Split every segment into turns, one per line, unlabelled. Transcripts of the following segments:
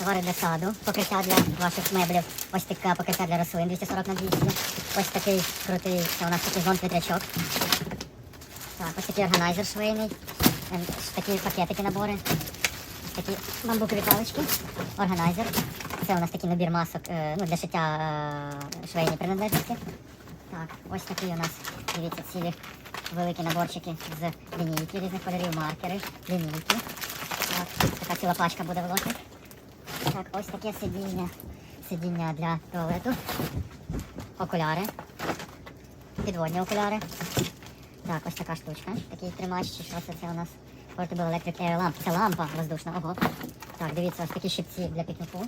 Аксесуари для саду, покриття для ваших меблів, ось таке покриття для рослин 240 на 200. Ось такий крутий, це у нас такий зонт вітрячок. Так, ось такий органайзер швейний, ем, ось такі пакетики набори. Ось такі бамбукові палички, органайзер. Це у нас такий набір масок е, ну, для шиття е, швейні принадлежності. Так, ось такий у нас, дивіться, цілі великі наборчики з лінійки різних кольорів, маркери, лінійки. Так, така ціла пачка буде в лоті. Так, ось таке сидіння. Сидіння для туалету. Окуляри. Підводні окуляри. Так, ось така штучка. Такий тримач, чи що це, це у нас Portable Electric Air Lamp. Це лампа воздушна. Ого. Так, дивіться, ось такі щипці для пікніку.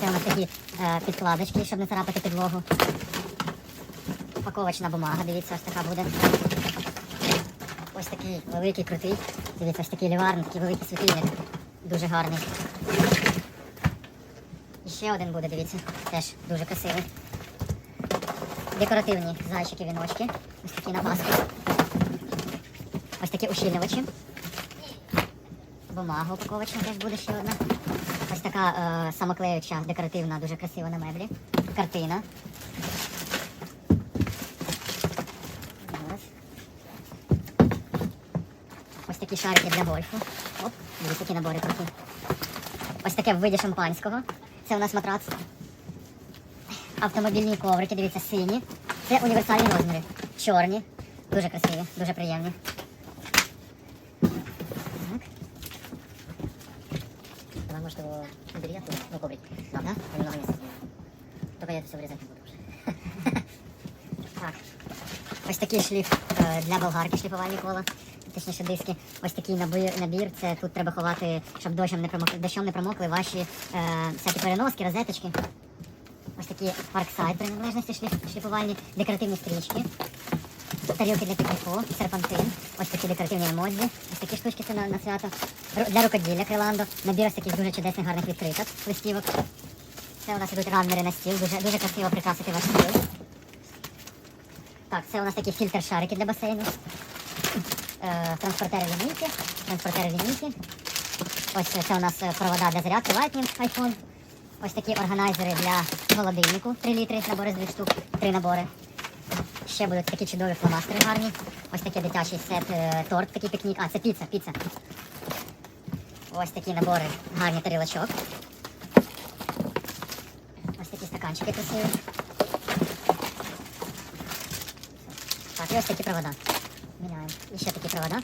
Це у нас такі е, підкладочки, щоб не царапати підлогу. Упаковочна бумага, дивіться, ось така буде. Ось такий великий, крутий. Дивіться, ось такий ліварний, такий великий світильник. Дуже гарний. Ще один буде, дивіться, теж дуже красивий. Декоративні зайчики, віночки. Ось такі на паску. Ось такі ущільнювачі. Бумага упаковочна теж буде ще одна. Ось така е, самоклеюча, декоративна, дуже красива на меблі. Картина. Ось такі шарики для гольфу. Оп, дивіться, які набори круті. Ось таке в виді шампанського. Це у нас матрац. Автомобільні коврики, дивіться, сині. Це універсальні розміри. Чорні. Дуже красиві, дуже приємні. Так.
Давай, может, его убери оттуда, коврик.
Да?
Немного места. Только я это все вырезать не буду уже.
Так. Ось такий шліф е, для болгарки шліфувальні кола. Точніше диски. Ось такий набір, набір. Це тут треба ховати, щоб дощем не промокли, дощом не промокли ваші е, всякі переноски, розеточки. Ось такі парксайд приналежності шліф, шліфувальні, декоративні стрічки, тарілки для пікніку, серпантин, ось такі декоративні емодзі, ось такі штучки це на, на свято. Для рукоділля криландо, набір ось таких дуже чудесних гарних відкриток, листівок. Це у нас ідуть раннери на стіл, дуже, дуже красиво прикрасити ваш стіл. Так, це у нас такі фільтр шарики для басейну. Е, транспортери лінійки, транспортери лінійки. Ось це у нас е, провода для зарядки Lightning iPhone. Ось такі органайзери для холодильнику, 3 літри, набори з двох штук, три набори. Ще будуть такі чудові фломастери гарні. Ось такий дитячий сет, е, торт, такий пікнік. А, це піца, піца. Ось такі набори гарні тарілочок. Ось такі стаканчики красиві. Так, і ось такі провода. Міняємо. Ще такі провода.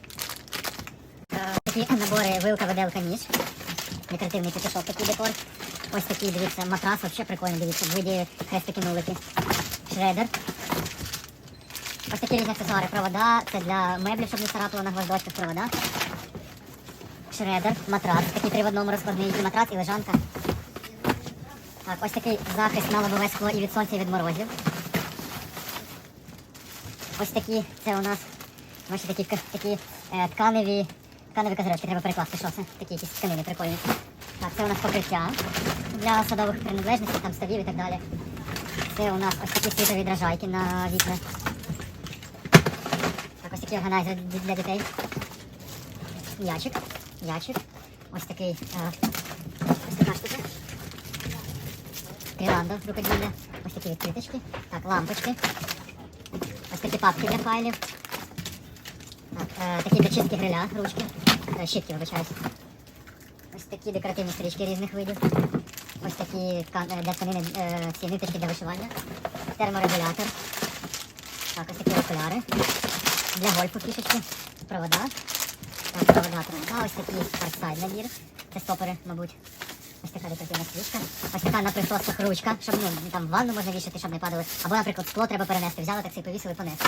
Е, Такі набори вилка, виделка, ніж. Декоративний петушок, такий декор. Ось такий, дивіться, матрас, взагалі прикольний, дивіться, в виді хрестики нулики. Шредер. Ось такі різні аксесуари, провода, це для меблів, щоб не царапало на гвоздочках провода. Шредер, матрац, такий три в одному розкладний, і матрац, і лежанка. Так, ось такий захист на лобове скло і від сонця, і від морозів. Ось такі, це у нас, бачите, такі, такі е, тканеві, тканеві козирочки, треба перекласти, що це? Такі якісь тканини прикольні. Так, це у нас покриття для садових принадлежностей, там ставів і так далі. Це у нас ось такі світові дражайки на вікна. Так, ось такий органайзер для дітей. Ячик, ячик. Ось такий, е, ось така штука. Криландо, рукоділля. Ось такі відкриточки. Так, лампочки. Ось такі папки для файлів. Е, такі для гриля, ручки. Е, щітки, вибачаюсь. Ось такі декоративні стрічки різних видів. Ось такі е, для тканини ці ниточки для вишивання. Терморегулятор. Так, ось такі окуляри. Для гольфу фішечки. Провода. Так, провода, провода. Ось такий парксайд набір. Це стопори, мабуть. Ось така декоративна стрічка. Ось така на присосках ручка, щоб ну, там ванну можна вішати, щоб не падали. Або, наприклад, скло треба перенести. Взяли так і повісили, понесли.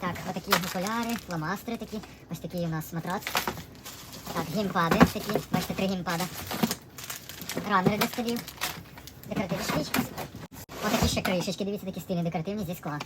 Так, отакі окуляри, фломастери такі. Ось такий у нас матрац. Так, геймпади такі. Бачите, три гімпада. Ранери для столів. Декоративні штучки. Отакі ще кришечки, дивіться, такі стильні декоративні зі скла.